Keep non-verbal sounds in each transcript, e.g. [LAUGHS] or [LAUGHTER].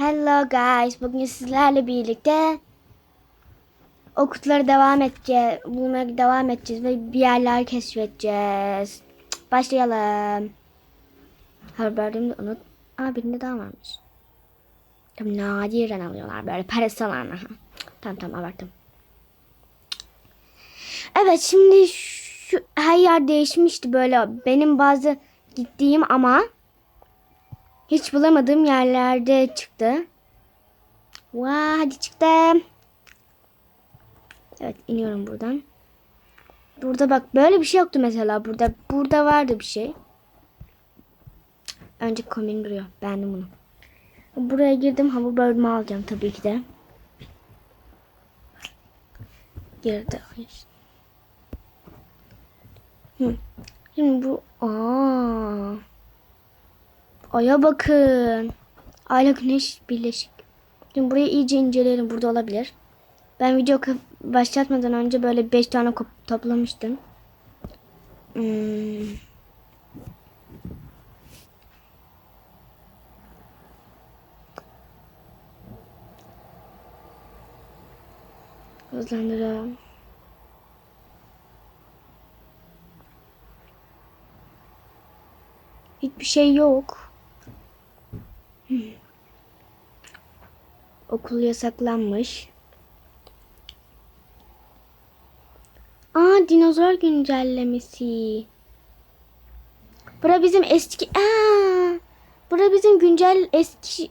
Hello guys. Bugün sizlerle birlikte o devam edeceğiz. Bulmaya devam edeceğiz ve bir yerler keşfedeceğiz. Başlayalım. Haberimi de unut. Aa birinde daha varmış. Tabii nadiren alıyorlar böyle parası olanlar. Tamam tamam abarttım. Evet şimdi şu her yer değişmişti böyle. Benim bazı gittiğim ama hiç bulamadığım yerlerde çıktı. Vaa hadi çıktım. Evet iniyorum buradan. Burada bak böyle bir şey yoktu mesela burada. Burada vardı bir şey. Önce komik duruyor. Beğendim bunu. Buraya girdim. Hava bölümü alacağım tabii ki de. Girdi. Hı. Şimdi bu... Aa. Aya bakın. Ayla güneş birleşik. Şimdi burayı iyice inceleyelim. Burada olabilir. Ben video başlatmadan önce böyle 5 tane toplamıştım. Hmm. Hızlandıralım. Hiçbir şey yok. Okul yasaklanmış. Aa dinozor güncellemesi. Bura bizim eski... Aa, bura bizim güncel eski...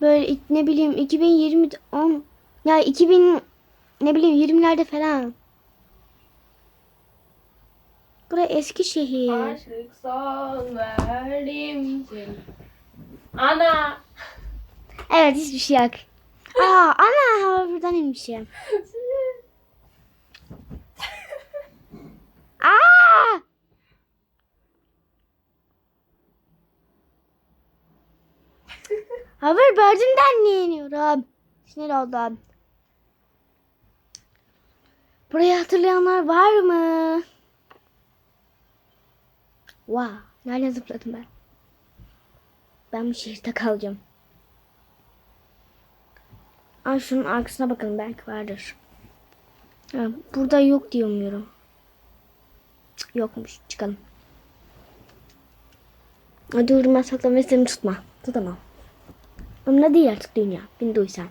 Böyle ne bileyim 2020 10 ya 2000 ne bileyim 20'lerde falan. Bura eski şehir. Aşık son verdim seni. Ana. Evet hiçbir şey yok. Aa ana hava buradan inmişim. Aa! Haber bördümden niye iniyorum? Sinir oldum. Burayı hatırlayanlar var mı? Wow. Nereden zıpladım ben? Ben bu şehirde kalacağım. Ay şunun arkasına bakın belki vardır. Ha, burada yok diye umuyorum. Yokmuş. Çıkalım. Hadi uyurma saklan ve seni tutma. Tutamam. Onunla değil artık dünya. Beni duysan.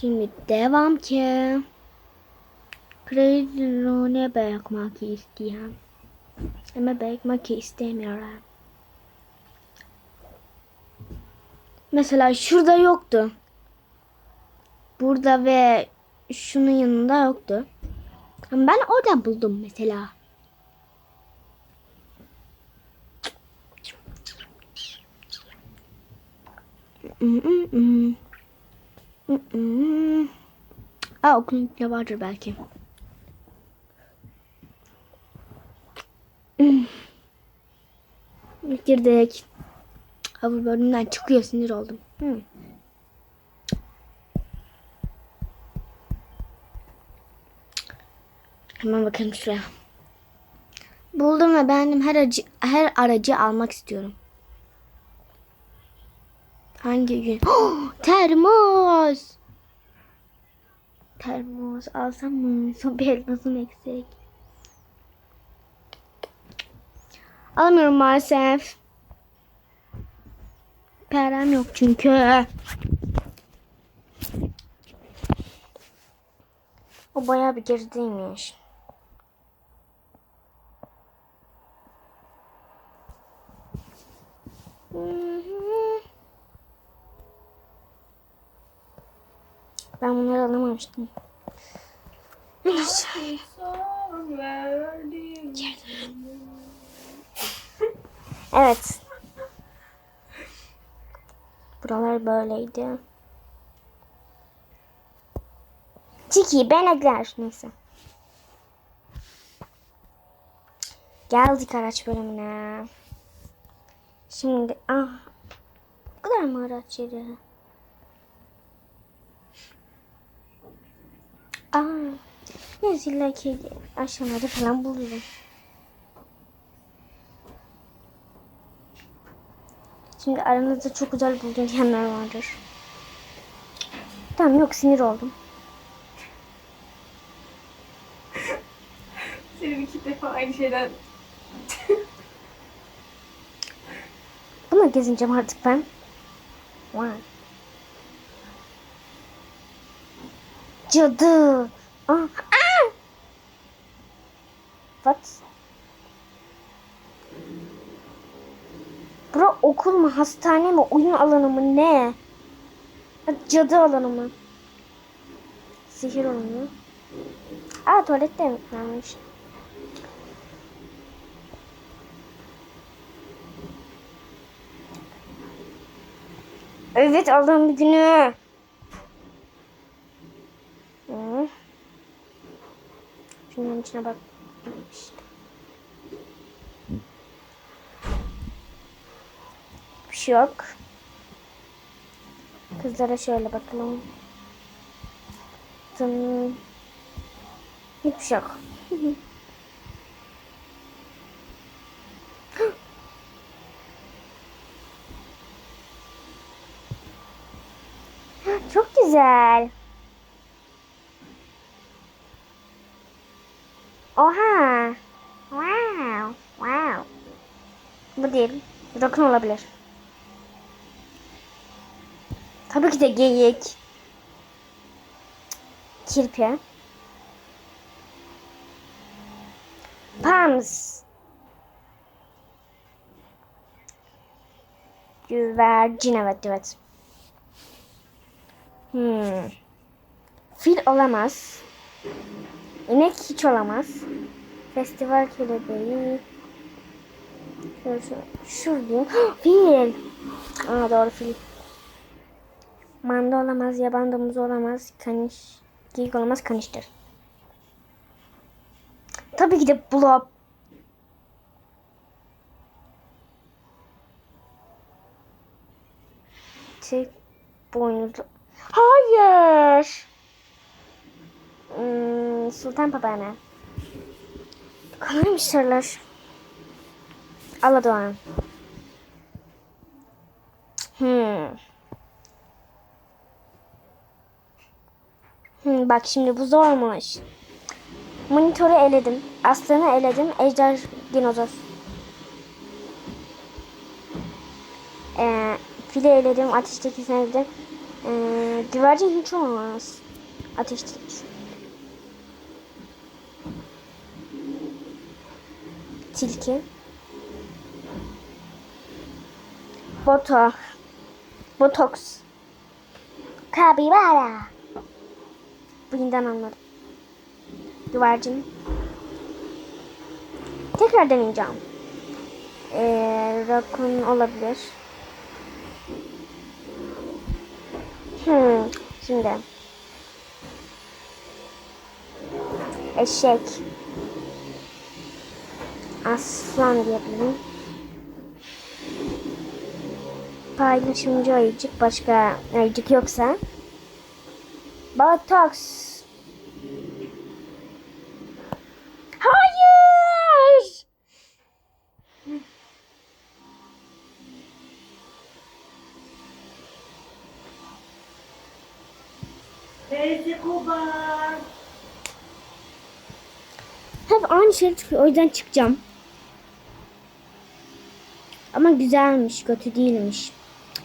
Şimdi devam ki. Kraliçe bakmak isteyen. Ama bakmak istemiyorum. Mesela şurada yoktu. Burada ve şunun yanında yoktu. Ben oradan buldum mesela. Aa içinde vardır belki. Girdik. Bölümünden çıkıyor sinir oldum. Hı. Hemen bakalım şuraya. Buldum ve beğendim. Her aracı, her aracı almak istiyorum. Hangi gün? Oh, [GASPS] termos. Termos alsam mı? [LAUGHS] Son bir elmasım eksik. Alamıyorum maalesef. Param yok çünkü. O bayağı bir gerideymiş. Ben bunları alamamıştım. Evet. Buralar böyleydi. Çiki ben ekler neyse. Geldik araç bölümüne. Şimdi ah bu kadar mı araç yeri? Aa, neyse illa ki aşağıda falan bulurum. Şimdi aranızda çok güzel buldum diyenler vardır. Tamam yok sinir oldum. Senin iki defa aynı şeyden Buna gezineceğim artık ben. Vay. Cadı. Aa, aa! What? Bura okul mu, hastane mi, oyun alanı mı, ne? Cadı alanı mı? Sihir alanı? Aa tuvalette emeklenmiş. Evet Allah'ın bir günü. Şunun içine bak. Şey yok. Kızlara şöyle bakalım. Tın. Hiçbir şey yok. [LAUGHS] Çok güzel. Oha. Wow. Wow. Bu değil. Rakun olabilir. Tabii ki de geyik. Kirpi. Pams. Güvercin evet evet. Hmm. Fil olamaz. İnek hiç olamaz. Festival kelebeği. Şöyle şu, şu diyeyim. [GASPS] Fil. Aa doğru fil. Manda olamaz, yaban domuzu olamaz, kaniş, geyik olamaz, kaniştir. Tabii ki de blob. Tek boynuzlu. Hayır. Hmm, Sultan Papağanı. Kolaymış sorular. Aladoğan. Hmm. Hmm, bak şimdi bu zormuş. Monitörü eledim. Aslanı eledim. Ejder dinozor. Ee, file eledim. Ateşteki eledim. Ee, güvercin hiç olmaz. Ateşteki. Tilki. Boto. Botoks. Kabibara. Bugünden anladım. Güvercin. Tekrar deneyeceğim. Ee, rakun olabilir. Hmm, şimdi. Eşek. Aslan diyebilirim. Paylaşımcı ayıcık. Başka ayıcık yoksa. Botox. Hayır. Teyze Kubar. Hep aynı şey çıkıyor. O yüzden çıkacağım. Ama güzelmiş. Kötü değilmiş.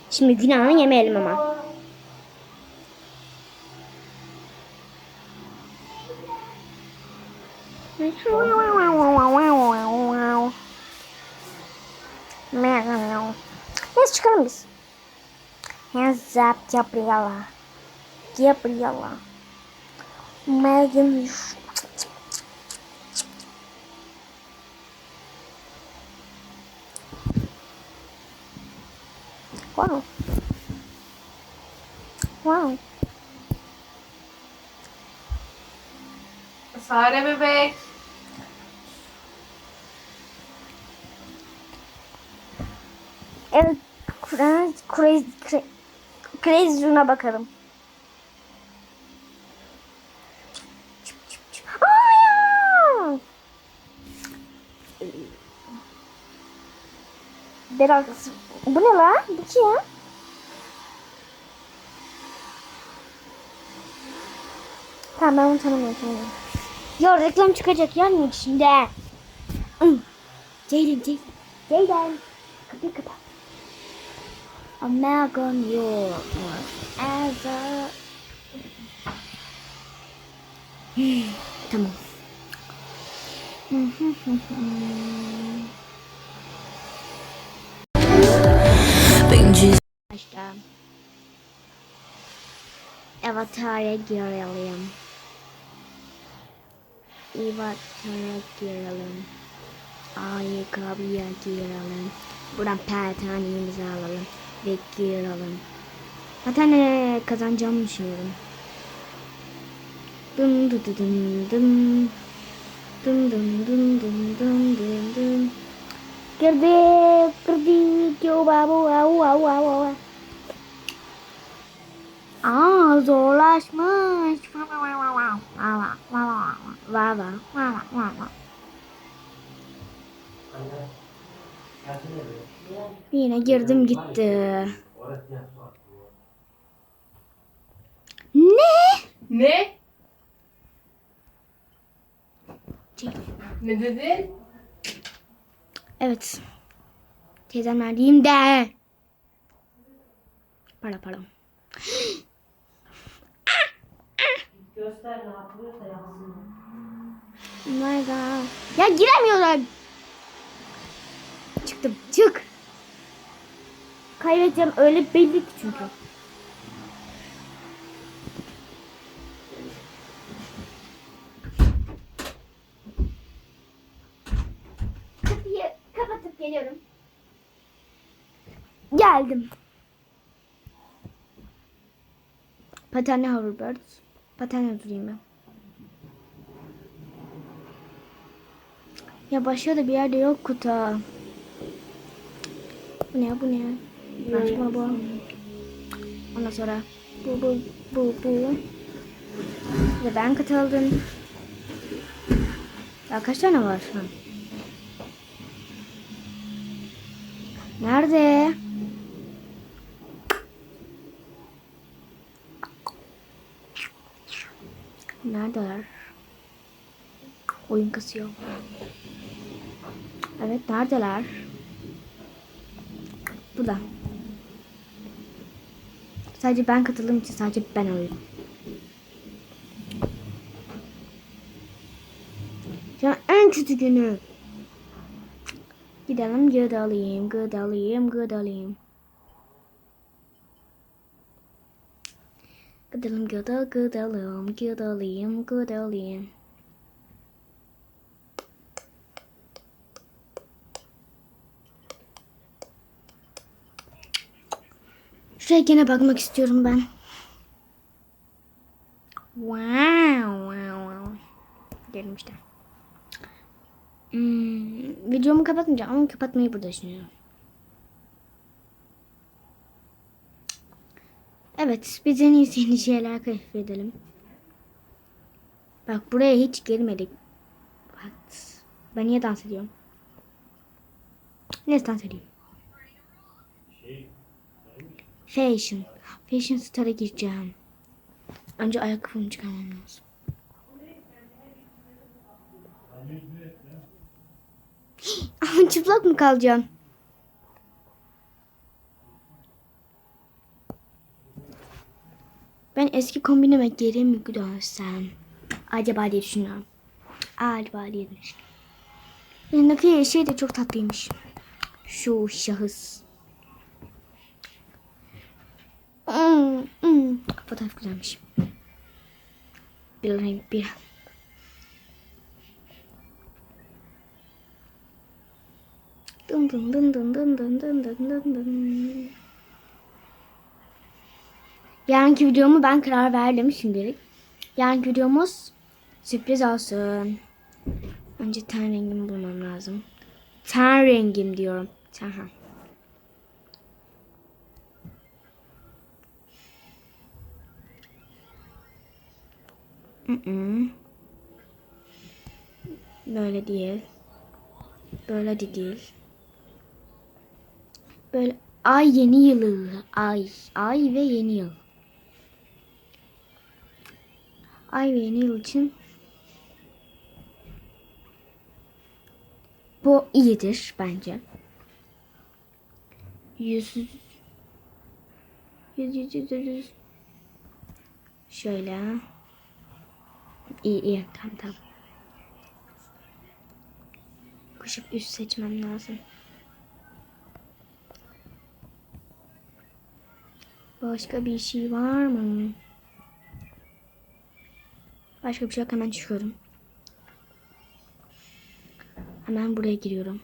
Şimdi günahını yemeyelim ama. Neyse çıkalım biz. Yazap Gabriela. Gabriela. Megan Wow. Wow. Sare bebek. Evet. Crazy, crazy, crazy, crazy Run'a bakalım. Biraz Bu ne lan? Bu kim? Tamam ben onu tanımıyorum. tanımıyorum. Ya reklam çıkacak mi şimdi? Ceylan Ceylan. Ceylan. Kapıyı kapat. American York as a... Tamam. Başta. Avatar'a girelim. Avatar'a girelim. Ayakkabıya girelim. Buradan pertanemizi alalım. Ve girelim. Zaten ne kazanacağımı düşünüyorum. Dım dı dı dım dım. Dım dım dım dım dım dım dım. Girdik, girdik, yo babu, au au au au. Aa zorlaşmış. Vava vava vava vava Yine girdim gitti. Ne? Ne? Çek. Ne dedin? Evet. Teyzem neredeyim de. Para para. Göster ne yapıyorsa yapsın. Oh my god. Ya giremiyorum. Çıktım. Çık. Kaybedeceğim öyle belli ki çünkü. Kapıyı kapatıp geliyorum. Geldim. Patenli hoverbird. Patenle durayım ben. Ya başka da bir yerde yok kutu. Bu ne bu ne? Açma bu. Ondan sonra bu bu bu bu. Ve ben katıldım. Ya kaç tane var şu an? Nerede? Neredeler? Oyun kasıyor. Evet neredeler? Burada. Sadece ben katıldığım için sadece ben alıyorum. Şu en kötü günü. Gidelim gıda alayım, gıda alayım, gıda alayım. Gidelim gıda, gıda alayım, gıda alayım, gıda alayım. Şuraya gene bakmak istiyorum ben. Wow, wow, wow. Gelin işte. Hmm, videomu kapatmayacağım ama kapatmayı burada düşünüyorum. Evet, biz en iyisi yeni şeyler keşfedelim. Bak buraya hiç gelmedik. Bak, ben niye dans ediyorum? Ne dans edeyim? Fashion. Fashion Star'a gireceğim. Önce ayakkabımı çıkarmam lazım. [GASPS] Ama çıplak mı kalacağım? Ben eski kombinime geri mi dönsem? Acaba diye düşünüyorum. Acaba diye düşünüyorum. Yanındaki şey de çok tatlıymış. Şu şahıs. Hmm, hmm. Fotoğraf güzelmiş. Bir renk bir. Dın dın dın dın dın dın dın dın dın dın. Yarınki videomu ben karar verdim şimdilik. Yarınki videomuz sürpriz olsun. Önce ten rengimi bulmam lazım. Ten rengim diyorum. Ten. Böyle değil. Böyle de değil. Böyle Ay yeni yılı. Ay. Ay ve yeni yıl. Ay ve yeni yıl için bu iyidir bence. Yüz yüz yüz yüz yüz. Şöyle. İyi iyi tamam tamam. Koşup üst seçmem lazım. Başka bir şey var mı? Başka bir şey yok hemen çıkıyorum. Hemen buraya giriyorum.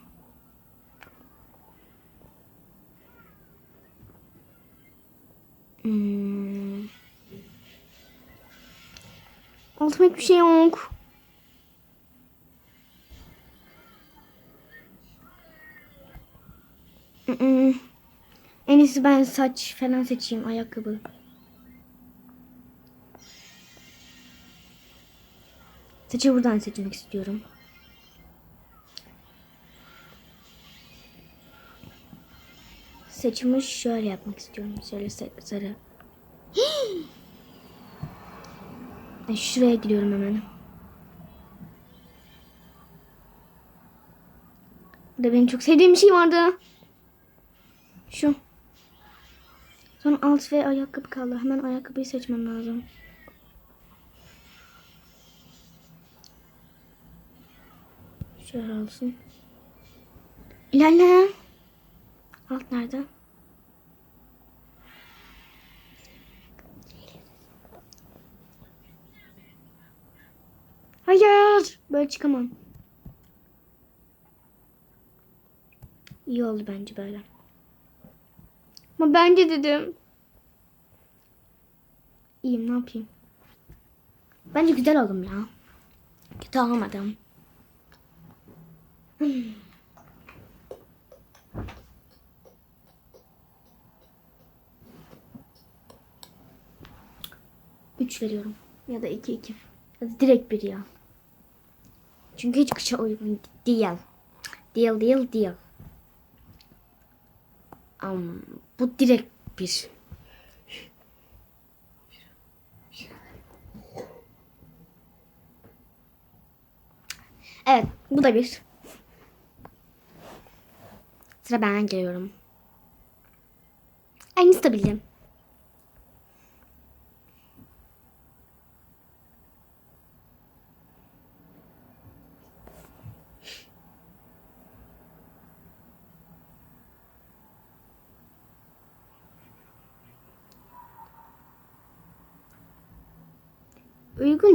Hmm. Altıma hiçbir şey yok. En iyisi ben saç falan seçeyim ayakkabı. Saçı buradan seçmek istiyorum. Saçımı şöyle yapmak istiyorum. Şöyle sa- sarı. [GASPS] Ben şuraya gidiyorum hemen. Burada benim çok sevdiğim bir şey vardı. Şu. Son alt ve ayakkabı kaldı. Hemen ayakkabıyı seçmem lazım. Şöyle olsun. İlerle. Alt nerede? Hayır. Böyle çıkamam. İyi oldu bence böyle. Ama bence dedim. İyiyim ne yapayım. Bence güzel oldum ya. Kötü olmadım. Hmm. Üç veriyorum. Ya da iki iki. Direkt bir ya. Çünkü hiç kışa uygun değil. Değil değil değil. Um, bu direkt bir. Evet, bu da bir. Sıra ben geliyorum. Aynısı da bildim.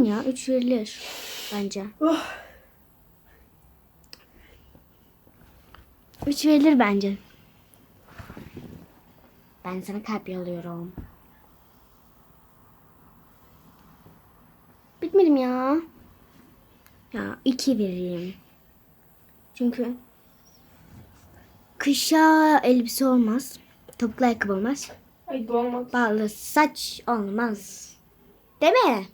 Ya. Üç verilir. Bence. Üç verilir bence. Ben sana kalp yolluyorum. Bitmedim ya. Ya iki vereyim. Çünkü kışa elbise olmaz. Topuklu ayakkabı olmaz. Ay dolmak. Bağlı saç olmaz. Değil mi?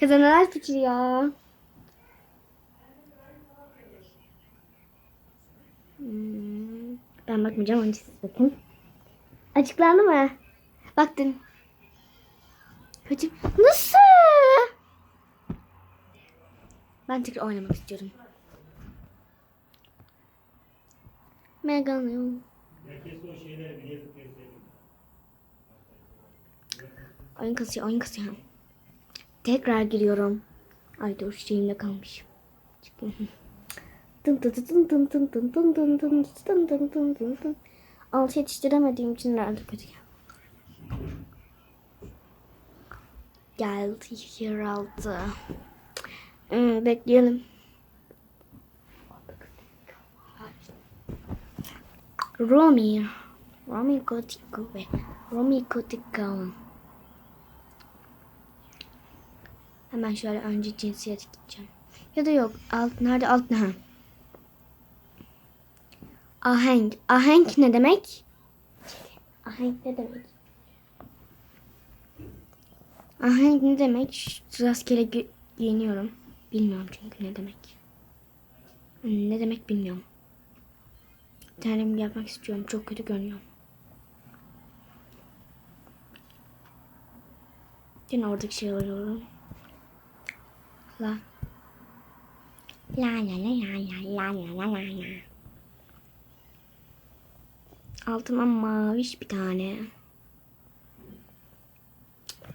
Kazanalar seçiliyor. Hmm, Ben bakmayacağım önce siz bakın. Açıklandı mı? Baktın. Kötü. Nasıl? Ben tekrar oynamak istiyorum. Megan. Oyun kasıyor, oyun kasıyor. Tekrar giriyorum. Ay dur şeyimde kalmış. Çıkayım. Tın tın tın yetiştiremediğim için nerede kötü geldi. Geldi yer aldı. Hmm, bekleyelim. Romy. Romy Gothico ve Romy Gothico. Hemen şöyle önce cinsiyet gideceğim. Ya da yok. Alt nerede? Alt ne? Ahenk. Ahenk ne demek? Ahenk ne demek? Ahenk ne demek? Rastgele gi- giyiniyorum. Bilmiyorum çünkü ne demek. Hmm, Ne demek bilmiyorum. Kendim yapmak istiyorum. Çok kötü görünüyor. Yine oradaki şey oluyor. La. La la la la la la la la la. Altıma maviş bir tane.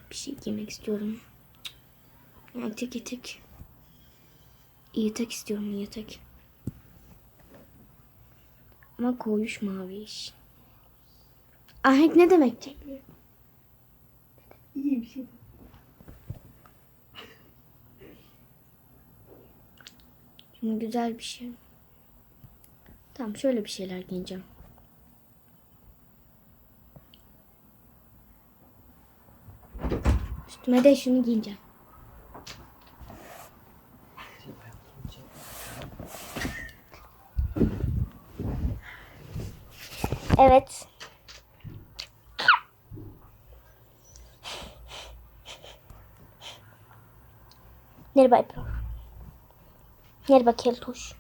Bir şey giymek istiyorum. Yatak yatak. Yatak istiyorum yatak. Ama koyuş maviş. Ahenk ne demek? İyi bir şey. Güzel bir şey. Tamam şöyle bir şeyler giyeceğim. Üstüme de şunu giyeceğim. Evet. Merhaba Ebru. Merhaba Keltoş.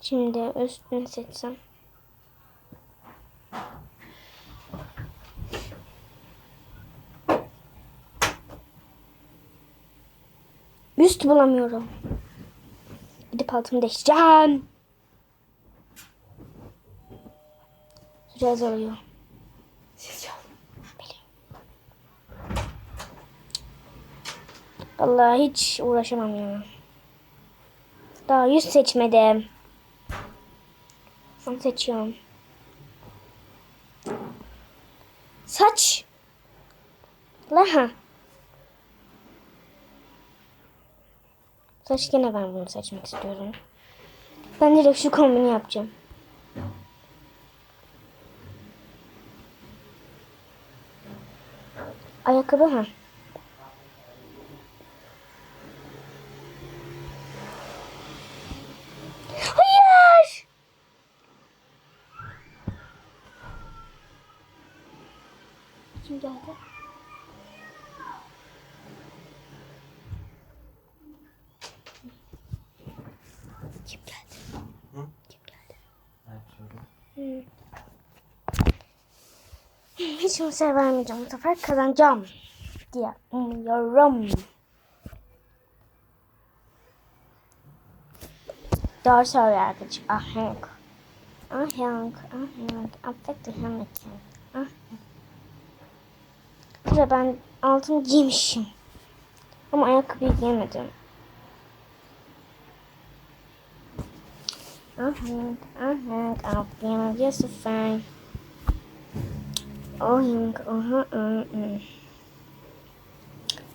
Şimdi üstünü seçsem. Üst bulamıyorum. Gidip altımı değiştireceğim. Süre azalıyor. Vallahi hiç uğraşamam ya. Daha yüz seçmedim. Onu seçiyorum. Saç. Laha. Saç gene ben bunu seçmek istiyorum. Ben direkt şu kombini yapacağım. Ayakkabı ha. Hayır. Kim geldi? Kim geldi? Kim geldi? Hmm. Hiç kimseye vermeyeceğim. Bu sefer kazanacağım diye umuyorum. Doğru söylüyor arkadaşım. Ahenk. Ahenk. Ahenk. Affect the Hamilton da ben altını giymişim. Ama ayakkabıyı giyemedim. Ahmet, Ahmet, Abdiyam, Yusufay. Ohing, oha, ıı,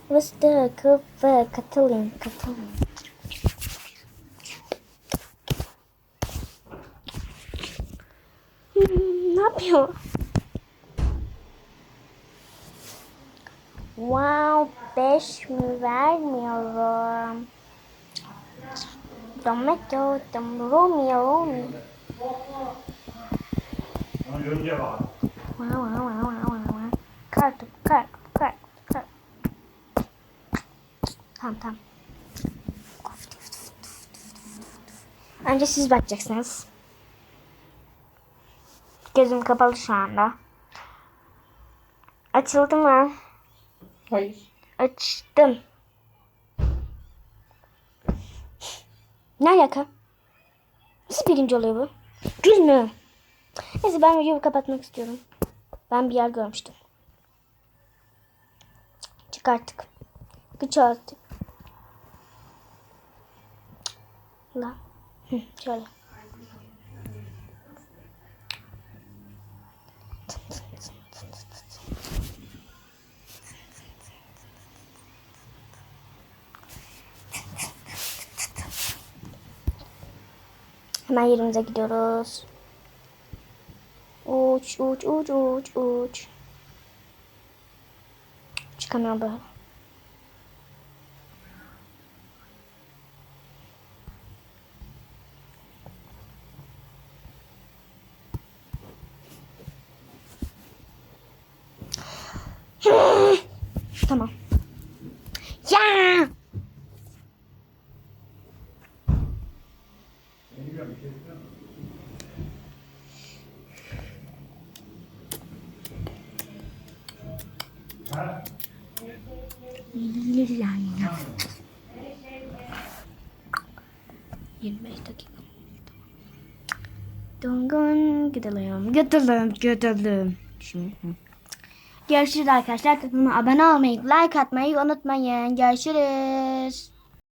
Mr. Cooper, katılın, katılın. Hmm, ne yapıyor? Wow, beş mi vermiyorum. Tomato, tom, Romeo, Romeo. Kart, kart, kart, kart. Tamam, tamam. Önce siz bakacaksınız. Gözüm kapalı şu anda. Açıldı mı? Hayır. Açtım. Ne alaka? Nasıl birinci oluyor bu? Gül mü? Neyse ben videoyu kapatmak istiyorum. Ben bir yer görmüştüm. Çıkarttık. Güç artık. La. Hı, şöyle. Hemen yerimize gidiyoruz. Uç, uç, uç, uç, uç. Çıkamıyorum böyle. tamam. Ya! Yirmi beş dakika. Dongun gidelim. Gidelim. Gidelim. Şimdi. Görüşürüz arkadaşlar. Kanalıma abone olmayı, like atmayı unutmayın. Görüşürüz.